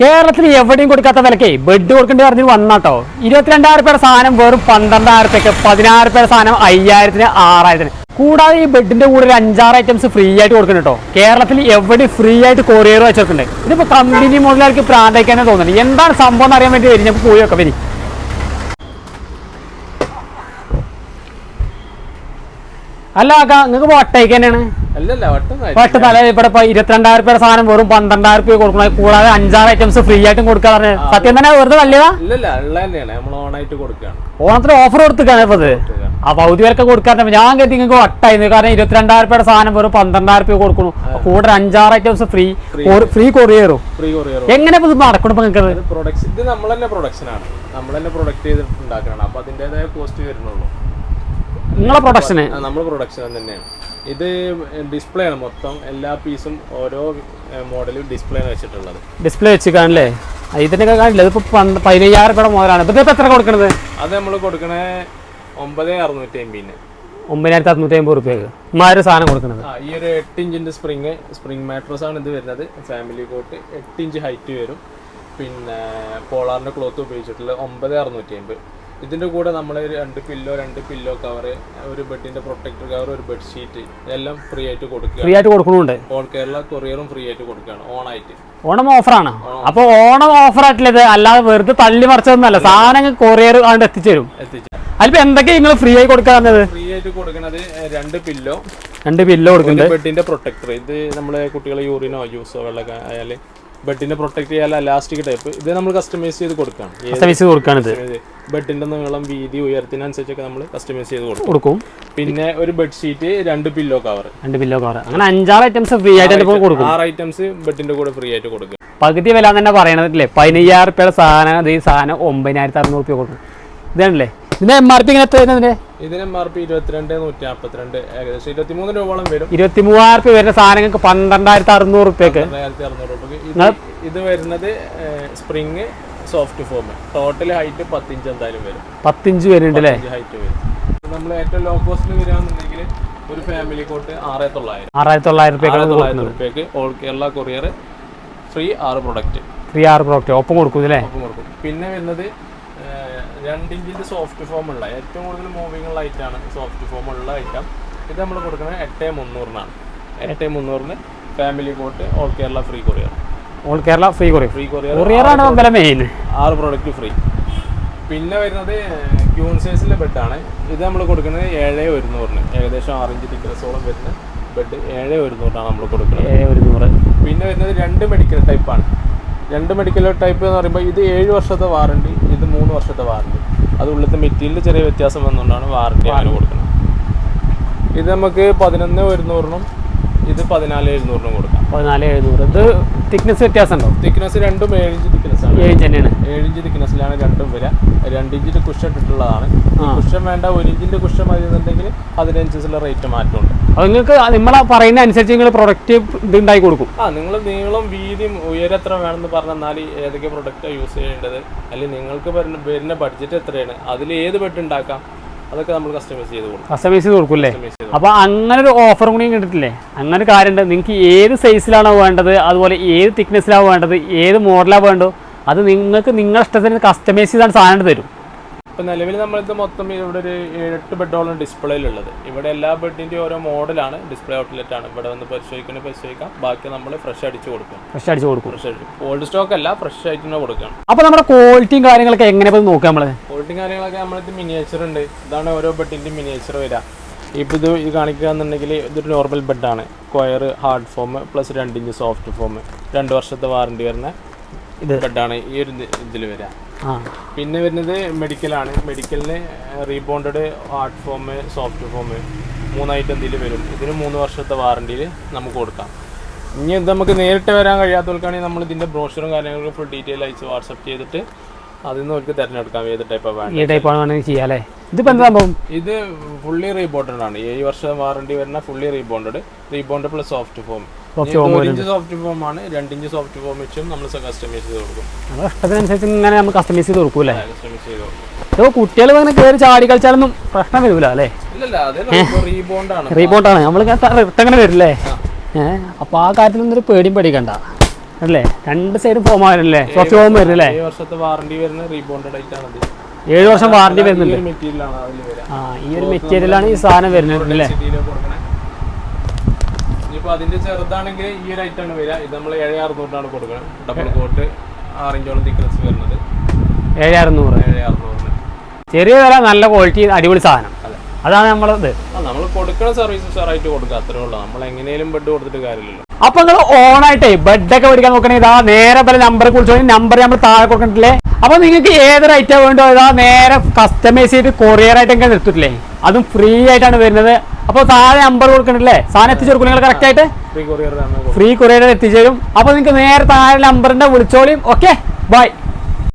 കേരളത്തിൽ എവിടെയും കൊടുക്കാത്ത വിലക്കേ ബെഡ് കൊടുക്കേണ്ടി പറഞ്ഞ് വന്നാട്ടോ. ഇരുപത്തിരണ്ടായിരം രൂപയുടെ സാധനം വെറും പന്ത്രണ്ടായിരം രൂപയ്ക്ക് പതിനായിരം രൂപയുടെ സാധനം അയ്യായിരത്തിന് ആറായിരത്തിന്. കൂടാതെ ഈ ബെഡിന്റെ കൂടെ ഒരു അഞ്ചാറ് ഐറ്റംസ് ഫ്രീ ആയിട്ട് കൊടുക്കുന്നുണ്ട് കേട്ടോ കേരളത്തിൽ എവിടെ ഫ്രീ ആയിട്ട് കൊറിയർ വെച്ചിട്ടുണ്ട് ഇതിപ്പോ കമ്പനി മോഡലുകാർക്ക് പ്രാന്തയ്ക്കാനേ തോന്നുന്നത്. എന്താണ് സംഭവം എന്ന് അറിയാൻ വേണ്ടി വരും. പോയി വരി. അല്ല ആക്കാ നിങ്ങൾക്ക് വട്ടയ്ക്ക് അല്ലല്ല തലേ ഒറ്റ തല ഇവിടെ ഇപ്പൊ ഇരുപത്തിരണ്ടായിരം രൂപയുടെ സാധനം വെറും പന്ത്രണ്ടായിരം രൂപ കൊടുക്കണം കൂടാതെ അഞ്ചാറ് ഐറ്റംസ് ഫ്രീ ആയിട്ടും കൊടുക്കാറ് സത്യം തന്നെ വെറുതെ കൊടുക്കുകയാണ്. ഓണത്തിന് ഓഫർ കൊടുത്തിക്കാണ് ഇപ്പൊ ആ പൗതി വരൊക്കെ കൊടുക്കാറുണ്ട് ഞാൻ കരുതി നിങ്ങൾക്ക് വട്ടായിരുന്നു. കാരണം ഇരുപത്തിരണ്ടായിരം രൂപയുടെ സാധനം വെറും പന്ത്രണ്ടായിരം രൂപ കൊടുക്കണു കൂടെ അഞ്ചാറ് ഐറ്റംസ് ഫ്രീ ഫ്രീ കൊറിയറും എങ്ങനെ ഇത് നടക്കണം ഇപ്പൊ നിങ്ങൾക്ക് ഇത് നമ്മൾ തന്നെ പ്രൊഡക്ഷൻ ആണ്. നമ്മൾ തന്നെ പ്രൊഡക്റ്റ് ചെയ്തിട്ട് ഉണ്ടാക്കണം അപ്പൊ അതിന്റെതായ കോസ്റ്റ് വരുന്നുള്ളൂ. നിങ്ങളെ പ്രൊഡക്ഷന് പ്രൊഡക്ഷൻ തന്നെയാണ് ഇത് ഡിസ്പ്ലേ ആണ് മൊത്തം എല്ലാ പീസും ഓരോ മോഡലും ഡിസ്പ്ലേ ആണ് വെച്ചിട്ടുള്ളത്. ഡിസ്പ്ലേ വെച്ച് കാണില്ലേ ഇതിനൊക്കെ കാണില്ല? ഇതിപ്പോ പതിനയ്യായിരം രൂപയുടെ മോഡലാണ് ഇതിപ്പോ എത്ര കൊടുക്കണത്? അത് നമ്മൾ കൊടുക്കണേ ഒമ്പത് അറുന്നൂറ്റി അമ്പതിന്. ഒമ്പതിനായിരത്തി അറുന്നൂറ്റി അമ്പത് റുപ്യക്ക്. ഇമാര് സാധനം കൊടുക്കുന്നത് ഈ ഒരു എട്ട് ഇഞ്ചിന്റെ സ്പ്രിങ് സ്പ്രിങ് മാട്രസ് ആണ് ഇത് വരുന്നത്. ഫാമിലി കോട്ട് എട്ട് ഇഞ്ച് ഹൈറ്റ് വരും. പിന്നെ പോളാറിന്റെ ക്ലോത്ത് ഉപയോഗിച്ചിട്ടുള്ള ഒമ്പത് അറുന്നൂറ്റി അമ്പത്. ഇതിന്റെ കൂടെ നമ്മൾ രണ്ട് പില്ലോ രണ്ട് പില്ലോ കവർ ഒരു ബെഡിന്റെ പ്രൊട്ടക്ടർ കവർ ഒരു ബെഡ്ഷീറ്റ് ഇതെല്ലാം ഫ്രീ ആയിട്ട് കൊടുക്കുക ഫ്രീ ആയിട്ട് കൊടുക്കുന്നുണ്ട്. ഓൾ കേരള കൊറിയറും ഫ്രീ ആയിട്ട് കൊടുക്കുകയാണ്. ഓണായിട്ട്. ഓണം ഓഫറാണ്. അപ്പൊ ഓണം ഓഫർ ആയിട്ടില്ലത് അല്ലാതെ വെറുതെ തള്ളി മറിച്ചതൊന്നല്ല സാധനങ്ങൾ കൊറിയർ ആണ്ട് എത്തിച്ചു തരും. എത്തിച്ച. അതിപ്പോ എന്തൊക്കെ നിങ്ങൾ ഫ്രീ ആയി കൊടുക്കാറുള്ളത്? ഫ്രീ ആയിട്ട് കൊടുക്കുന്നത് രണ്ട് പില്ലോ രണ്ട് പില്ലോ കൊടുക്കുന്നുണ്ട്. ബെഡിന്റെ പ്രൊട്ടക്ടർ ഇത് നമ്മളെ കുട്ടികളെ യൂറിനോ ജ്യൂസോ വെള്ളമൊക്കെ ആയാൽ ബെഡിനെ പ്രൊട്ടക്ട് ചെയ്യാൻ ഇലാസ്റ്റിക് ടൈപ്പ് ഇത് നമ്മൾ കസ്റ്റമൈസ് ചെയ്ത് കൊടുക്കാം കസ്റ്റമൈസ് കൊടുക്കാണിത് ബെഡിന്റെ നീളം വീതി ഉയരത്തിനനുസരിച്ചൊക്കെ നമ്മൾ കസ്റ്റമൈസ് ചെയ്ത് കൊടുക്കും. കൊടുക്കും. പിന്നെ ഒരു ബെഡ് ഷീറ്റ് രണ്ട് പില്ലോ കവർ രണ്ട് പില്ലോ കവർ അങ്ങനെ അഞ്ചാറ് ഐറ്റംസ് ഫ്രീ ആയിട്ട് കൊടുക്കും. ആറ് ഐറ്റംസ് ബെഡിന്റെ കൂടെ ഫ്രീ ആയിട്ട് കൊടുക്കും. പകുതി വില തന്നെ പറയണതില്ലേ പതിനയ്യായിരം റുപ്യയുടെ സാധനം ഈ സാധനം ഒമ്പതിനായിരത്തി അറുന്നൂറ് റുപ്യ കൊടുക്കും. ഇതാണല്ലേ? ഇതിന്റെ എം ആർ പി ഇങ്ങനെ എത്ര ഇതിന് എം ആർ പി ഇരുപത്തിരണ്ട് നൂറ്റി നാൽപ്പത്തിരണ്ട് ഏകദേശം ഇരുപത്തിമൂന്ന് രൂപയോളം വരും. ഇരുപത്തി മൂവായിരം രൂപ വരുന്ന സാധനങ്ങൾക്ക് പന്ത്രണ്ടായിരത്തി അറുന്നൂറ് റുപ്യക്ക് അറുന്നൂറ് ഇത് വരുന്നത് spring soft foam. Total height പത്തിഞ്ച് എന്തായാലും വരും. പത്തിഞ്ച് വരുന്നുണ്ട് അല്ലേ ഹൈറ്റ് വരും. നമ്മൾ ഏറ്റവും ലോ കോസ്റ്റിൽ വരികയാണെന്നുണ്ടെങ്കിൽ ഒരു ഫാമിലി കോട്ട് ആറ് തൊള്ളായിരം ആറായിരത്തി തൊള്ളായിരം റുപ്യക്ക് ഓൾ കേരള കൊറിയർ ഫ്രീ ആറ് പ്രൊഡക്റ്റ് ഫ്രീ ആറ് പ്രൊഡക്റ്റ് ഒപ്പം കൊടുക്കും അല്ലേ ഒപ്പം കൊടുക്കും. പിന്നെ വരുന്നത് രണ്ട് ഇഞ്ചിന്റെ സോഫ്റ്റ് ഫോമുള്ള ഏറ്റവും കൂടുതൽ മൂവിങ് ഉള്ള ഐറ്റാണ് സോഫ്റ്റ് ഫോമുള്ള ഐറ്റം ഇത് നമ്മൾ കൊടുക്കുന്നത് എട്ട് മുന്നൂറിനാണ്. എട്ട് മുന്നൂറിന് family cot all Kerala free courier all Kerala free courier free courier കൊറിയറാണ് വില മെയിൻ ആറ് പ്രോഡക്റ്റ് ഫ്രീ പിന്നെ വരുന്നത് ക്യൂൺ സൈസിലെ ബെഡാണ് ഇത് നമ്മൾ കൊടുക്കുന്നത് ഏഴ് ഒരുന്നൂറിന്. ഏകദേശം ആറിഞ്ച് തിക്നസോളം വരുന്ന ബെഡ് ഏഴ് ഒരുന്നൂറിനാണ് നമ്മൾ കൊടുക്കുന്നത്. ഏഴ് ഒരുന്നൂറ്. നൂറ് പിന്നെ വരുന്നത് രണ്ട് മെഡിക്കൽ ടൈപ്പാണ് രണ്ട് മെഡിക്കൽ ടൈപ്പ് എന്ന് പറയുമ്പോൾ ഇത് ഏഴ് വർഷത്തെ വാറണ്ടി മൂന്ന് വർഷത്തെ വാറണ്ടി അത് ഉള്ളിലത്തെ മെറ്റീരിയൽ ചെറിയ വ്യത്യാസം വന്നുകൊണ്ടാണ് വാറണ്ടി അങ്ങനെ കൊടുക്കുന്നത്. ഇത് നമുക്ക് പതിനൊന്ന് ഒരുന്നൂറിനും ഇത് പതിനാല് എഴുന്നൂറിനും കൊടുക്കാം. പതിനാല് എഴുന്നൂറ്. ഇത് തിക്നെസ് വ്യത്യാസം ഉണ്ടോ തിക്നെസ് രണ്ടും ഇഞ്ച് തിക്നെസ് ആണ്. ഏഴ് തന്നെയാണ്. ഏഴിഞ്ച് തിക്നസ്സിലാണ് രണ്ടും വരിക. രണ്ട് ഇഞ്ചിന്റെ കുഷൻ ഇട്ടിട്ടുള്ളതാണ്. കുഷൻ വേണ്ട ഒരു ഇഞ്ചിന്റെ കുഷൻ മതി എന്നുണ്ടെങ്കിൽ അതിനനുസരിച്ചുള്ള റേറ്റ് മാറ്റമുണ്ട്. അത് നിങ്ങൾക്ക് നിങ്ങൾ പറയുന്ന അനുസരിച്ച് നിങ്ങൾ പ്രൊഡക്റ്റ് ഇത് ഉണ്ടാക്കി കൊടുക്കും. ആ നിങ്ങൾ നീളം വീതിയും ഉയരം എത്ര വേണമെന്ന് പറഞ്ഞാൽ ഏതൊക്കെ പ്രൊഡക്റ്റാണ് യൂസ് ചെയ്യേണ്ടത്? അല്ലെങ്കിൽ നിങ്ങൾക്ക് വരുന്ന ബഡ്ജറ്റ് എത്രയാണ്? അതിൽ ഏത് ബെഡ് ഉണ്ടാക്കാം? അതൊക്കെ നമ്മൾ കസ്റ്റമൈസ് ചെയ്ത് കൊടുക്കും. കസ്റ്റമൈസ് ചെയ്ത് കൊടുക്കൂല്ലേ അപ്പോൾ അപ്പൊ അങ്ങനെ ഒരു ഓഫറും കൂടി കിട്ടിട്ടില്ലേ? അങ്ങനെ ഒരു കാര്യമുണ്ട്. നിങ്ങൾക്ക് ഏത് സൈസിലാണോ വേണ്ടത് അതുപോലെ ഏത് തിക്നെസ്സിലാണോ വേണ്ടത് ഏത് മോഡലാണ് വേണ്ടത് അത് നിങ്ങൾക്ക് നിങ്ങളുടെ ഇഷ്ടത്തിന് കസ്റ്റമൈസ് ചെയ്താണ് സാധനം തരും. ഇപ്പം നിലവിൽ നമ്മളിത് മൊത്തം ഇവിടെ ഒരു എട്ട് ബെഡോളം ഡിസ്പ്ലേയിലുള്ളത് ഇവിടെ എല്ലാ ബെഡിന്റെയും ഓരോ മോഡലാണ് ഡിസ്പ്ലേ ഔട്ട്ലെറ്റ് ആണ്. ഇവിടെ വന്ന് പരിശോധിക്കണേ പരിശോധിക്കാം. ബാക്കി നമ്മൾ ഫ്രഷ് അടിച്ച് കൊടുക്കും. ഫ്രഷ് അടിച്ച് കൊടുക്കും. ഫ്രഷ് ഓൾഡ് സ്റ്റോക്ക് അല്ല ഫ്രഷ് ആയിട്ട് തന്നെ കൊടുക്കണം. അപ്പൊ നമ്മുടെ ക്വാളിറ്റിയും കാര്യങ്ങളൊക്കെ എങ്ങനെ പോയി നോക്കാം നമ്മൾ? ക്വാളിറ്റി കാര്യങ്ങളൊക്കെ നമ്മളിത് മിനിയേച്ചർ ഉണ്ട്. ഇതാണ് ഓരോ ബെഡിന്റെ മിനിയേച്ചർ വരിക. ഇപ്പോൾ ഇത് ഇത് കാണിക്കുക എന്നുണ്ടെങ്കിൽ ഇതൊരു നോർമൽ ബെഡാണ് കൊയർ ഹാർഡ് ഫോം പ്ലസ് രണ്ട് ഇഞ്ച് സോഫ്റ്റ് ഫോം രണ്ട് വർഷത്തെ വാറണ്ടി വരുന്ന ഇത്. ബെഡാണ് ഈ ഒരു ഇതിൽ വരിക. പിന്നെ വരുന്നത് മെഡിക്കലാണ് മെഡിക്കലിന് rebonded hard foam soft foam മൂന്നായിട്ട് എന്തെങ്കിലും വരും. ഇതിന് മൂന്ന് വർഷത്തെ വാറണ്ടിയിൽ നമുക്ക് കൊടുക്കാം. ഇനി ഇത് നമുക്ക് നേരിട്ട് വരാൻ കഴിയാത്തവർക്കാണെങ്കിൽ നമ്മൾ ഇതിന്റെ ബ്രോഷറും കാര്യങ്ങളൊക്കെ ഫുൾ ഡീറ്റെയിൽ അയച്ച് വാട്സപ്പ് ചെയ്തിട്ട് തിരഞ്ഞെടുക്കാം ഏത് ടൈപ്പാണ് വേണ്ടത് ഈ ടൈപ്പാണ് വേണമെങ്കിൽ ചെയ്യാം അല്ലേ? എന്താ സംഭവം? ഇത് ഫുള്ളി റീബോണ്ടഡ് ആണ്. ഏഴ് വർഷം വാറണ്ടി വരുന്ന fully rebonded rebonded plus soft foam inch soft foam ആണ്. രണ്ട് ഇഞ്ച് സോഫ്റ്റ് ഫോം വെച്ചും നമ്മൾ കസ്റ്റമൈസ് ചെയ്ത് കൊടുക്കും. നമ്മുടെ ഇഷ്ടത്തിനനുസരിച്ച് ഇങ്ങനെ നമ്മൾ കസ്റ്റമൈസ് ചെയ്ത് കസ്റ്റമൈസ് ചെയ്ത് കൊടുക്കും. ഇപ്പോൾ കുട്ടികൾ അങ്ങനെ കയറി ചാടി കളിച്ചാലൊന്നും പ്രശ്നം വരില്ല അല്ലേ? ഇല്ലല്ല അത് റീബോണ്ട് ആണ്. റീബോണ്ടാണ് നമ്മൾ റിട്ടങ്ങനെ വരില്ലേ? ഏഹ്? അപ്പൊ ആ കാര്യത്തിൽ ഒന്നും ഒരു പേടിയും പേടിക്കണ്ട. അല്ലേ? രണ്ട് സൈഡ് ഫോം ആയിരുന്നല്ലേ സോഫ്റ്റ് ഫോം വരും അല്ലേ ഏഴ് വർഷത്തെ വാറണ്ടി വരുന്ന റീബോണ്ടഡ് ആയിട്ടാണ് ഇത്. ഏഴ് വർഷം വാറണ്ടി വരുന്നുണ്ട്. ആ ഈ ഒരു മെറ്റീരിയലാണ് ഈ സാധനം വരുന്നത് അല്ലേ? അതിന്റെ ചെറുതാണെങ്കിൽ ഈ ഒരു വരിക. ഇത് നമ്മൾ ഏഴ് അറുന്നൂറിനാണ് കൊടുക്കുന്നത് ഡബിൾ കോട്ട് ആറിഞ്ചോളം തിക്നസ് വരുന്നത്. ഏഴ് അറുന്നൂറ്. ഏഴ് അറുന്നൂറിന്. ചെറിയ വില നല്ല ക്വാളിറ്റി അടിപൊളി സാധനം. അതാണ് നമ്മളത്. നമ്മൾ കൊടുക്കുന്ന സർവീസ് സാറായിട്ട് കൊടുക്കുക. അത്രേ ഉള്ളൂ. നമ്മൾ എങ്ങനെയും ബെഡ് കൊടുത്തിട്ട് കാര്യമില്ലല്ലോ. അപ്പൊ നിങ്ങൾ ഓണായിട്ടേ ബെഡൊക്കെ മേടിക്കാൻ നോക്കണേ. ഇതാ നേരെ പല നമ്പർ കുറിച്ച് നമ്പർ നമ്മൾ താഴെ കൊടുക്കണ്ടില്ലേ അപ്പൊ നിങ്ങൾക്ക് ഏതൊരു ഐറ്റം വേണ്ടോ ഇതാ നേരെ കസ്റ്റമൈസ് ചെയ്ത് കൊറിയർ ആയിട്ടൊക്കെ നിർത്തിട്ടില്ലേ അതും ഫ്രീ ആയിട്ടാണ് വരുന്നത്. അപ്പോൾ താഴെ നമ്പർ കൊടുക്കണ്ടല്ലേ സാധനം എത്തിച്ചു കൊടുക്കും നിങ്ങൾ കറക്റ്റ് ആയിട്ട്? ഫ്രീ കൊറിയർ എത്തിച്ചേരും. അപ്പൊ നിങ്ങൾക്ക് നേരെ താഴെ നമ്പറിന്റെ വിളിച്ചോളിയും. Okay bye